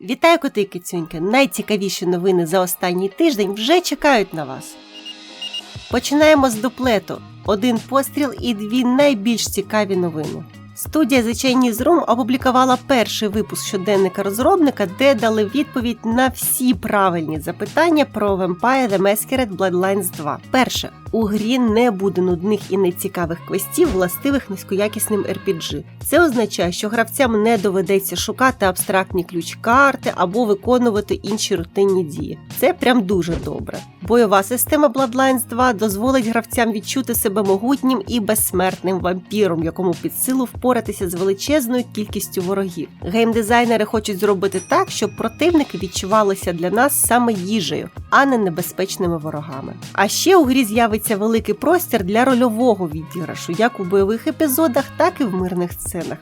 Вітаю коти і кицюньки! Найцікавіші новини за останній тиждень вже чекають на вас. Починаємо з дуплету. Один постріл і дві найбільш цікаві новини. Студія The Chinese Room опублікувала перший випуск щоденника розробника, де дали відповідь на всі правильні запитання про Vampire The Masquerade Bloodlines 2. Перше, у грі не буде нудних і нецікавих квестів, властивих низькоякісним RPG. Це означає, що гравцям не доведеться шукати абстрактні ключ-карти або виконувати інші рутинні дії. Це прям дуже добре. Бойова система Bloodlines 2 дозволить гравцям відчути себе могутнім і безсмертним вампіром, якому під силу впоратися з величезною кількістю ворогів. Геймдизайнери хочуть зробити так, щоб противники відчувалися для нас саме їжею, а не небезпечними ворогами. А ще у грі з'явиться великий простір для рольового відіграшу, як у бойових епізодах, так і в мирних сценах.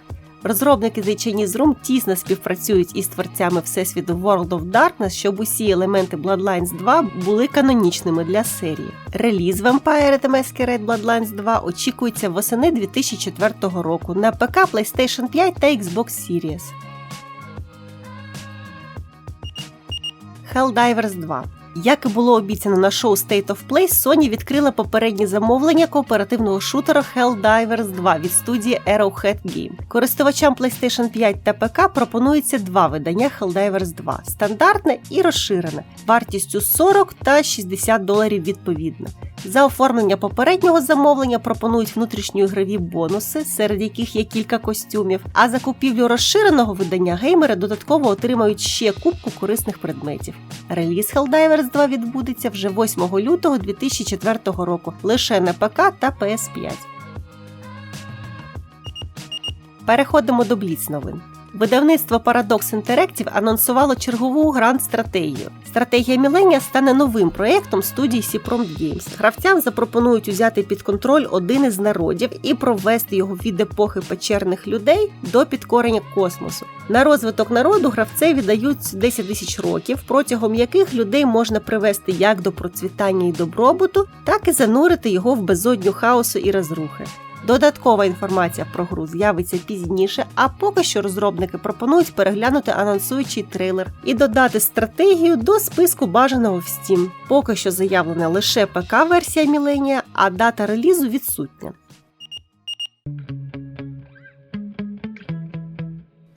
Розробники The Chinese Room тісно співпрацюють із творцями всесвіту World of Darkness, щоб усі елементи Bloodlines 2 були канонічними для серії. Реліз Vampire The Masquerade Bloodlines 2 очікується восени 2004 року на ПК, PlayStation 5 та Xbox Series. Helldivers 2 як і було обіцяно на шоу State of Play, Sony відкрила попереднє замовлення кооперативного шутера Helldivers 2 від студії Arrowhead Game. Користувачам PlayStation 5 та ПК пропонується два видання Helldivers 2 стандартне і розширене, вартістю 40 та 60 доларів відповідно. За оформлення попереднього замовлення пропонують внутрішньоігрові бонуси, серед яких є кілька костюмів. А за купівлю розширеного видання геймери додатково отримають ще кубку корисних предметів. Реліз Helldivers 2 відбудеться вже 8 лютого 2004 року лише на ПК та PS5. Переходимо до Бліц новин. Видавництво Paradox Interactive анонсувало чергову гранд-стратегію. Стратегія Міленія стане новим проєктом студії Ciprom Games. Гравцям запропонують узяти під контроль один із народів і провести його від епохи печерних людей до підкорення космосу. На розвиток народу гравцеві дають 10 тисяч років, протягом яких людей можна привести як до процвітання і добробуту, так і занурити його в безодню хаосу і розрухи. Додаткова інформація про гру з'явиться пізніше, а поки що розробники пропонують переглянути анонсуючий трейлер і додати стратегію до списку бажаного в Steam. Поки що заявлена лише ПК-версія Міленія, а дата релізу відсутня.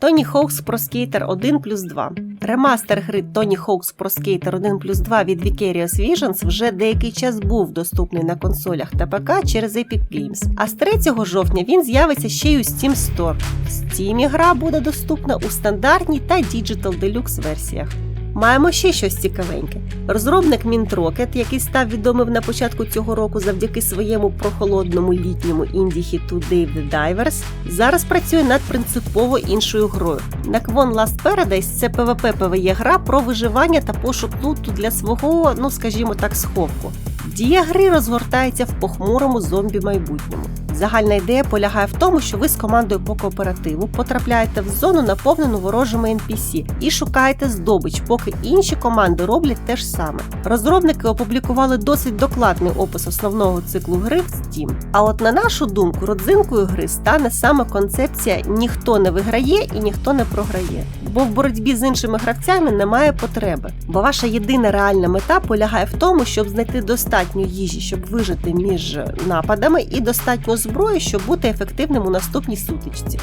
Tony Hawk's Pro Skater 1 плюс 2 Ремастер гри Tony Hawk's Pro Skater 1 плюс 2 від Vicarious Visions вже деякий час був доступний на консолях та ПК через Epic Games. А з 3 жовтня він з'явиться ще й у Steam Store. В Steam гра буде доступна у стандартній та Digital Deluxe версіях. Маємо ще щось цікавеньке. Розробник Rocket, який став відомим на початку цього року завдяки своєму прохолодному літньому інді-хіту Dave the Divers, зараз працює над принципово іншою грою. Nakvon Last Paradise – це pvp pve гра про виживання та пошук луту для свого, ну скажімо так, сховку. Дія гри розгортається в похмурому зомбі майбутньому. Загальна ідея полягає в тому, що ви з командою по кооперативу потрапляєте в зону, наповнену ворожими NPC, і шукаєте здобич, поки інші команди роблять те ж саме. Розробники опублікували досить докладний опис основного циклу гри в Steam. А от на нашу думку, родзинкою гри стане саме концепція ніхто не виграє і ніхто не програє. Бо в боротьбі з іншими гравцями немає потреби. Бо ваша єдина реальна мета полягає в тому, щоб знайти достатньо їжі, щоб вижити між нападами, і достатньо зброї, щоб бути ефективним у наступній сутичці.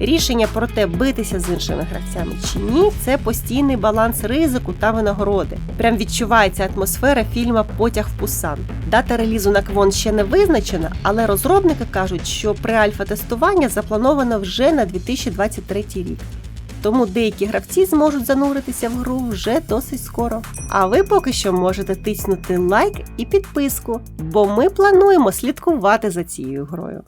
Рішення про те, битися з іншими гравцями чи ні, це постійний баланс ризику та винагороди. Прям відчувається атмосфера фільма Потяг в Пусан. Дата релізу на Квон ще не визначена, але розробники кажуть, що при альфа-тестування заплановано вже на 2023 рік. Тому деякі гравці зможуть зануритися в гру вже досить скоро. А ви поки що можете тиснути лайк і підписку, бо ми плануємо слідкувати за цією грою.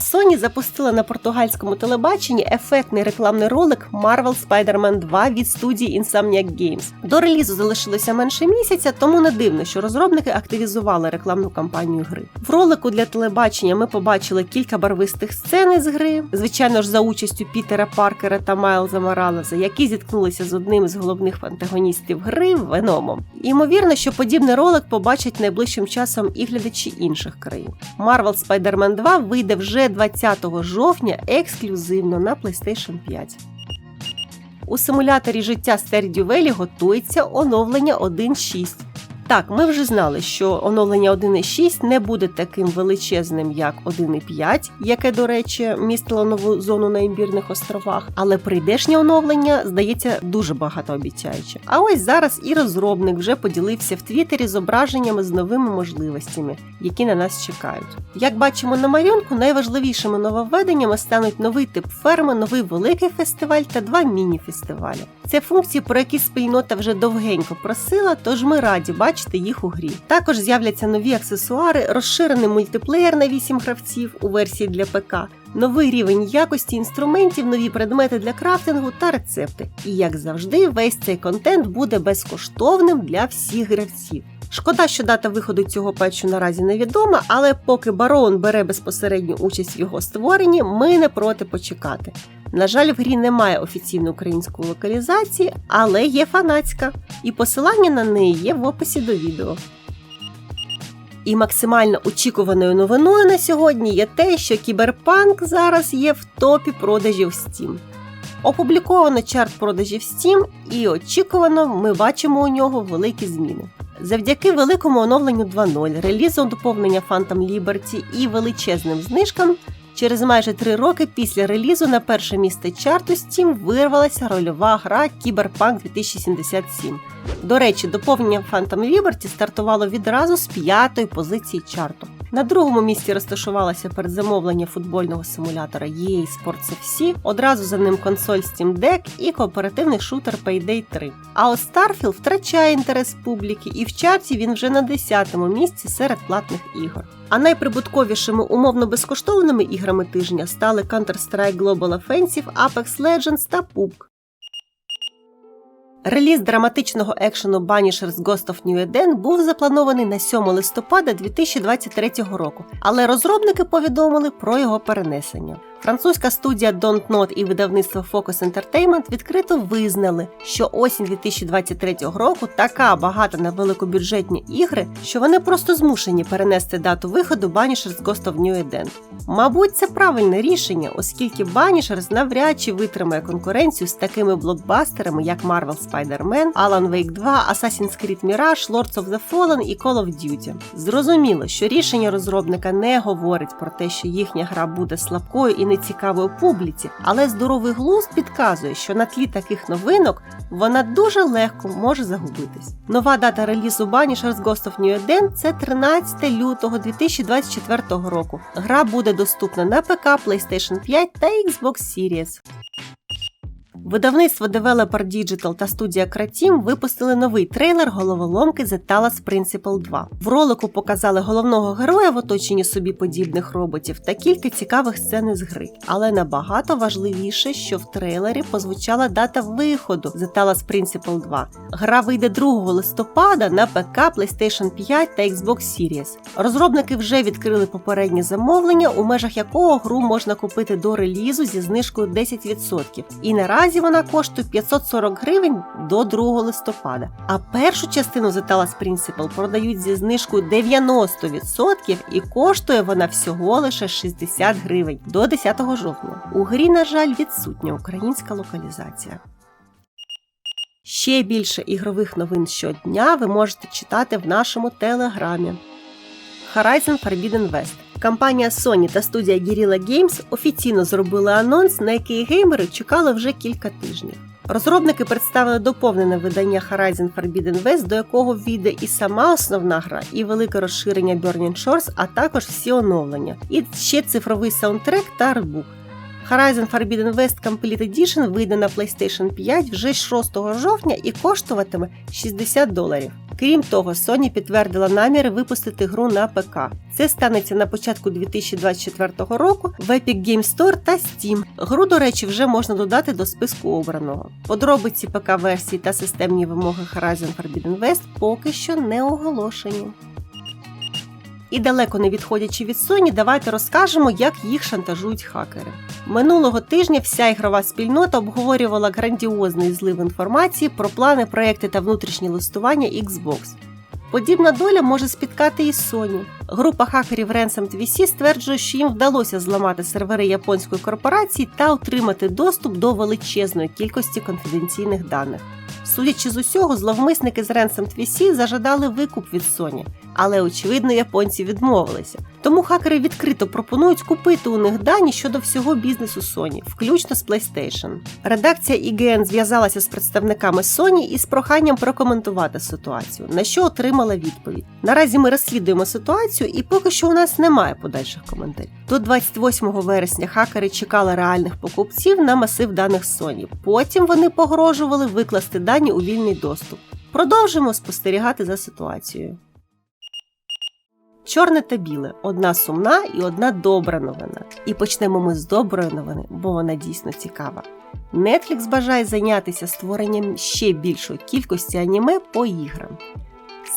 Sony запустила на португальському телебаченні ефектний рекламний ролик Marvel Spider-Man 2 від студії Insomniac Games. До релізу залишилося менше місяця, тому не дивно, що розробники активізували рекламну кампанію гри. В ролику для телебачення ми побачили кілька барвистих сцен із гри, звичайно ж, за участю Пітера Паркера та Майлза Моралеза, які зіткнулися з одним з головних антагоністів гри Веномом. Ймовірно, що подібний ролик побачать найближчим часом і глядачі інших країн. Marvel Spider-Man 2 вийде вже 20 жовтня ексклюзивно на PlayStation 5. У симуляторі життя Стердювелі готується оновлення 1.6. Так, ми вже знали, що оновлення 1.6 не буде таким величезним, як 1.5, яке, до речі, містило нову зону на імбірних островах. Але прийдешнє оновлення здається дуже багатообіцяюче. А ось зараз і розробник вже поділився в Твіттері зображеннями з новими можливостями, які на нас чекають. Як бачимо на малюнку, найважливішими нововведеннями стануть новий тип ферми, новий великий фестиваль та два міні-фестивалі. Це функції, про які спільнота вже довгенько просила, тож ми раді бачити їх у грі. Також з'являться нові аксесуари, розширений мультиплеєр на 8 гравців у версії для ПК, новий рівень якості інструментів, нові предмети для крафтингу та рецепти. І як завжди, весь цей контент буде безкоштовним для всіх гравців. Шкода, що дата виходу цього патчу наразі невідома, але поки барон бере безпосередню участь в його створенні, ми не проти почекати. На жаль, в грі немає офіційної української локалізації, але є фанатська, і посилання на неї є в описі до відео. І максимально очікуваною новиною на сьогодні є те, що кіберпанк зараз є в топі продажів Steam. Опубліковано чарт продажів Steam, і очікувано ми бачимо у нього великі зміни. Завдяки великому оновленню 2.0, релізу доповнення Phantom Liberty і величезним знижкам, через майже три роки після релізу на перше місце чарту Steam вирвалася рольова гра Cyberpunk 2077. До речі, доповнення Phantom Liberty стартувало відразу з п'ятої позиції чарту. На другому місці розташувалося передзамовлення футбольного симулятора EA Sports FC, одразу за ним консоль Steam Deck і кооперативний шутер Payday 3. А от Starfield втрачає інтерес публіки, і в чарті він вже на 10-му місці серед платних ігор. А найприбутковішими умовно безкоштовними іграми тижня стали Counter-Strike Global Offensive, Apex Legends та PUBG. Реліз драматичного екшену Banishers Ghost of New Eden був запланований на 7 листопада 2023 року, але розробники повідомили про його перенесення. Французька студія Don't Not і видавництво Focus Entertainment відкрито визнали, що осінь 2023 року така багата на великобюджетні ігри, що вони просто змушені перенести дату виходу Banishers Ghost of New Eden. Мабуть, це правильне рішення, оскільки Banishers навряд чи витримає конкуренцію з такими блокбастерами, як Marvel Spider-Man, Alan Wake 2, Assassin's Creed Mirage, Lords of the Fallen і Call of Duty. Зрозуміло, що рішення розробника не говорить про те, що їхня гра буде слабкою і нецікавою публіці, але здоровий глузд підказує, що на тлі таких новинок вона дуже легко може загубитись. Нова дата релізу Banishers Ghost of New Eden – це 13 лютого 2024 року. Гра буде доступна на ПК, PlayStation 5 та Xbox Series. Видавництво Developer Digital та студія Kratim випустили новий трейлер головоломки The Talos Principle 2. В ролику показали головного героя в оточенні собі подібних роботів та кілька цікавих сцен із гри. Але набагато важливіше, що в трейлері позвучала дата виходу The Talos Principle 2. Гра вийде 2 листопада на ПК, PlayStation 5 та Xbox Series. Розробники вже відкрили попереднє замовлення, у межах якого гру можна купити до релізу зі знижкою 10%. І наразі вона коштує 540 гривень до 2 листопада. А першу частину The Talos Principle продають зі знижкою 90% і коштує вона всього лише 60 гривень до 10 жовтня. У грі, на жаль, відсутня українська локалізація. Ще більше ігрових новин щодня ви можете читати в нашому телеграмі. Horizon Forbidden West. Компанія Sony та студія Guerrilla Games офіційно зробили анонс, на який геймери чекали вже кілька тижнів. Розробники представили доповнене видання Horizon Forbidden West, до якого війде і сама основна гра, і велике розширення Burning Shores, а також всі оновлення, і ще цифровий саундтрек та артбук. Horizon Forbidden West Complete Edition вийде на PlayStation 5 вже 6 жовтня і коштуватиме 60 доларів. Крім того, Sony підтвердила наміри випустити гру на ПК. Це станеться на початку 2024 року в Epic Game Store та Steam. Гру, до речі, вже можна додати до списку обраного. Подробиці ПК-версії та системні вимоги Horizon Forbidden West поки що не оголошені. І далеко не відходячи від Sony, давайте розкажемо, як їх шантажують хакери. Минулого тижня вся ігрова спільнота обговорювала грандіозний злив інформації про плани, проекти та внутрішнє листування Xbox. Подібна доля може спіткати і Sony. Група хакерів Ransom VC стверджує, що їм вдалося зламати сервери японської корпорації та отримати доступ до величезної кількості конфіденційних даних. Судячи з усього, зловмисники з Ransom VC зажадали викуп від Sony, але очевидно японці відмовилися. Тому хакери відкрито пропонують купити у них дані щодо всього бізнесу Sony, включно з PlayStation. Редакція IGN зв'язалася з представниками Sony із проханням прокоментувати ситуацію, на що отримала відповідь. Наразі ми розслідуємо ситуацію, і поки що у нас немає подальших коментарів. До 28 вересня хакери чекали реальних покупців на масив даних Sony. Потім вони погрожували викласти дані у вільний доступ. Продовжимо спостерігати за ситуацією. Чорне та біле одна сумна і одна добра новина. І почнемо ми з доброї новини, бо вона дійсно цікава. Netflix бажає зайнятися створенням ще більшої кількості аніме по іграм.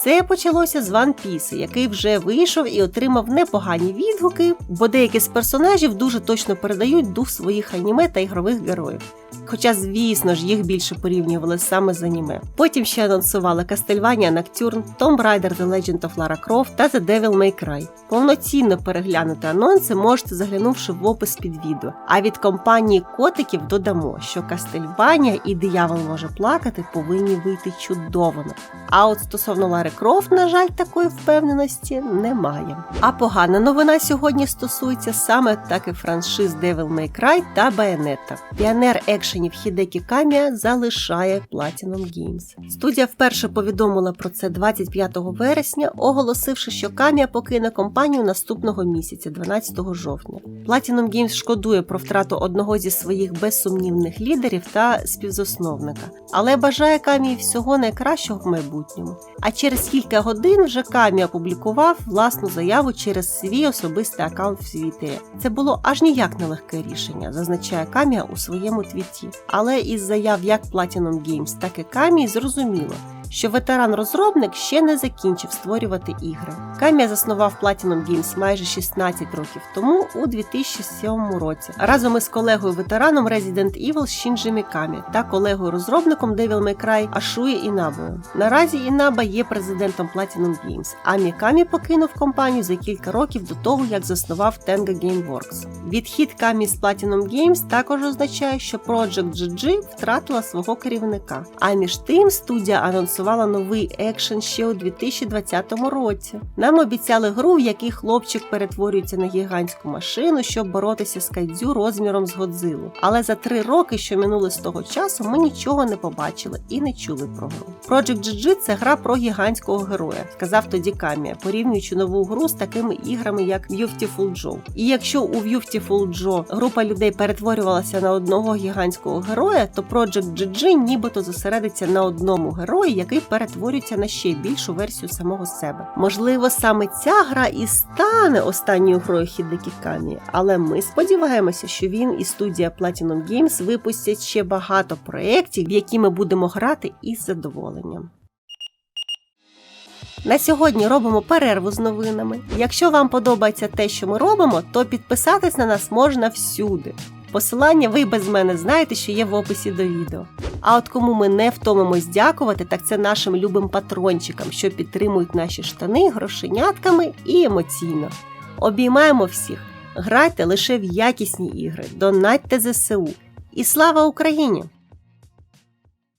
Все почалося з One Piece, який вже вийшов і отримав непогані відгуки, бо деякі з персонажів дуже точно передають дух своїх аніме та ігрових героїв. Хоча, звісно ж, їх більше порівнювали саме з аніме. Потім ще анонсували Castlevania Nocturne, Tomb Raider The Legend of Lara Croft та The Devil May Cry. Повноцінно переглянути анонси можете заглянувши в опис під відео. А від компанії котиків додамо, що Castlevania і Диявол може плакати повинні вийти чудовими. А от стосовно Лари Крофт, на жаль, такої впевненості немає. А погана новина сьогодні стосується саме так і франшиз Devil May Cry та Bayonetta. Піонер екшенів Хідекі Камія залишає Platinum Games. Студія вперше повідомила про це 25 вересня, оголосивши, що Камія покине компанію наступного місяця, 12 жовтня. Platinum Games шкодує про втрату одного зі своїх безсумнівних лідерів та співзасновника, але бажає Камії всього найкращого в майбутньому. А через кілька годин вже Камі опублікував власну заяву через свій особистий аккаунт в Твіттері. Це було аж ніяк не легке рішення, зазначає Камія у своєму твіті. Але із заяв як Platinum Games, так і Камі зрозуміло. Що ветеран-розробник ще не закінчив створювати ігри. Камія заснував Platinum Games майже 16 років тому, у 2007 році, разом із колегою ветераном Resident Evil Шінджі Мікамі та колегою-розробником Devil May Cry Ашуї Інабою. Наразі Інаба є президентом Platinum Games, а Мікамі покинув компанію за кілька років до того, як заснував Tenga Gameworks. Відхід Камі з Platinum Games також означає, що Project GG втратила свого керівника. А між тим студія анонсувала новий екшен ще у 2020 році. Нам обіцяли гру, в якій хлопчик перетворюється на гігантську машину, щоб боротися з кайдзю розміром з Годзилу. Але за три роки, що минули з того часу, ми нічого не побачили і не чули про гру. Project GG – це гра про гігантського героя, сказав тоді Камія, порівнюючи нову гру з такими іграми, як Beautiful Joe. І якщо у Beautiful Joe група людей перетворювалася на одного гігантського героя, то Project GG нібито зосередиться на одному герої, який перетворюється на ще більшу версію самого себе. Можливо, саме ця гра і стане останньою грою Хідекі Камі, але ми сподіваємося, що він і студія Platinum Games випустять ще багато проєктів, в які ми будемо грати із задоволенням. На сьогодні робимо перерву з новинами. Якщо вам подобається те, що ми робимо, то підписатись на нас можна всюди. Посилання ви без мене знаєте, що є в описі до відео. А от кому ми не втомимось дякувати, так це нашим любим патрончикам, що підтримують наші штани грошенятками і емоційно. Обіймаємо всіх, грайте лише в якісні ігри, донатьте ЗСУ. І слава Україні!